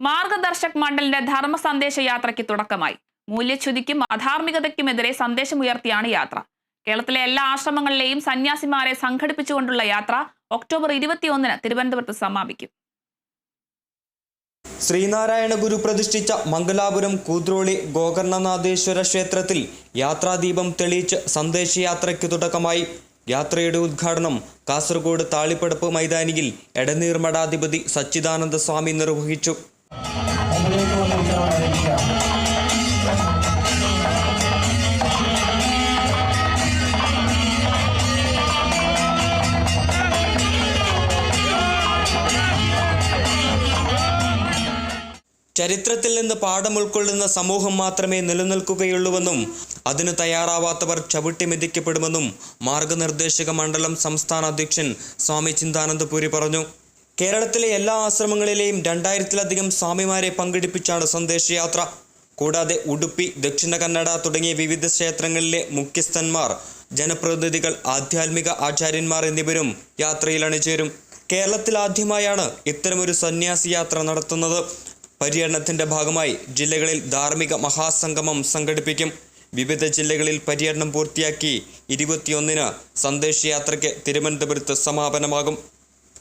മാർഗദർശക് മണ്ഡലിന്റെ ധർമ്മ സന്ദേശ യാത്രയ്ക്ക് തുടക്കമായി. മൂല്യച്യുതിക്കും അധാർമികതയ്ക്കുമെതിരെ സന്ദേശമുയർത്തിയാണ് യാത്ര. കേരളത്തിലെ എല്ലാ ആശ്രമങ്ങളിലെയും സന്യാസിമാരെ സംഘടിപ്പിച്ചുകൊണ്ടുള്ള യാത്ര ഒക്ടോബർ ഇരുപത്തിയൊന്നിന് തിരുവനന്തപുരത്ത് സമാപിക്കും. ശ്രീനാരായണ ഗുരു പ്രതിഷ്ഠിച്ച മംഗലാപുരം കൂദ്രോളി ഗോകർണനാഥേശ്വര ക്ഷേത്രത്തിൽ യാത്രാദീപം തെളിയിച്ച് സന്ദേശയാത്രയ്ക്ക് തുടക്കമായി. യാത്രയുടെ ഉദ്ഘാടനം കാസർഗോഡ് താളിപ്പടപ്പ് മൈതാനിയിൽ എടനീർ മഠാധിപതി സച്ചിദാനന്ദ സ്വാമി നിർവഹിച്ചു. ചരിത്രത്തിൽ നിന്ന് പാഠം ഉൾക്കൊള്ളുന്ന സമൂഹം മാത്രമേ നിലനിൽക്കുകയുള്ളൂവെന്നും അതിന് തയ്യാറാവാത്തവർ ചവിട്ടി മെതിക്കപ്പെടുമെന്നും മാർഗനിർദ്ദേശക മണ്ഡലം സംസ്ഥാന അധ്യക്ഷൻ സ്വാമി ചിന്താനന്ദപുരി പറഞ്ഞു. കേരളത്തിലെ എല്ലാ ആശ്രമങ്ങളിലെയും രണ്ടായിരത്തിലധികം സ്വാമിമാരെ പങ്കെടുപ്പിച്ചാണ് സന്ദേശയാത്ര. കൂടാതെ ഉടുപ്പി ദക്ഷിണ കന്നഡ തുടങ്ങിയ വിവിധ ക്ഷേത്രങ്ങളിലെ മുഖ്യസ്ഥന്മാർ ജനപ്രതിനിധികൾ ആധ്യാത്മിക ആചാര്യന്മാർ എന്നിവരും യാത്രയിൽ അണിചേരും. കേരളത്തിൽ ആദ്യമായാണ് ഇത്തരമൊരു സന്യാസി യാത്ര നടത്തുന്നത്. പര്യടനത്തിന്റെ ഭാഗമായി ജില്ലകളിൽ ധാർമ്മിക മഹാസംഗമം സംഘടിപ്പിക്കും. വിവിധ ജില്ലകളിൽ പര്യടനം പൂർത്തിയാക്കി ഇരുപത്തിയൊന്നിന് സന്ദേശയാത്രയ്ക്ക് തിരുവനന്തപുരത്ത് സമാപനമാകും.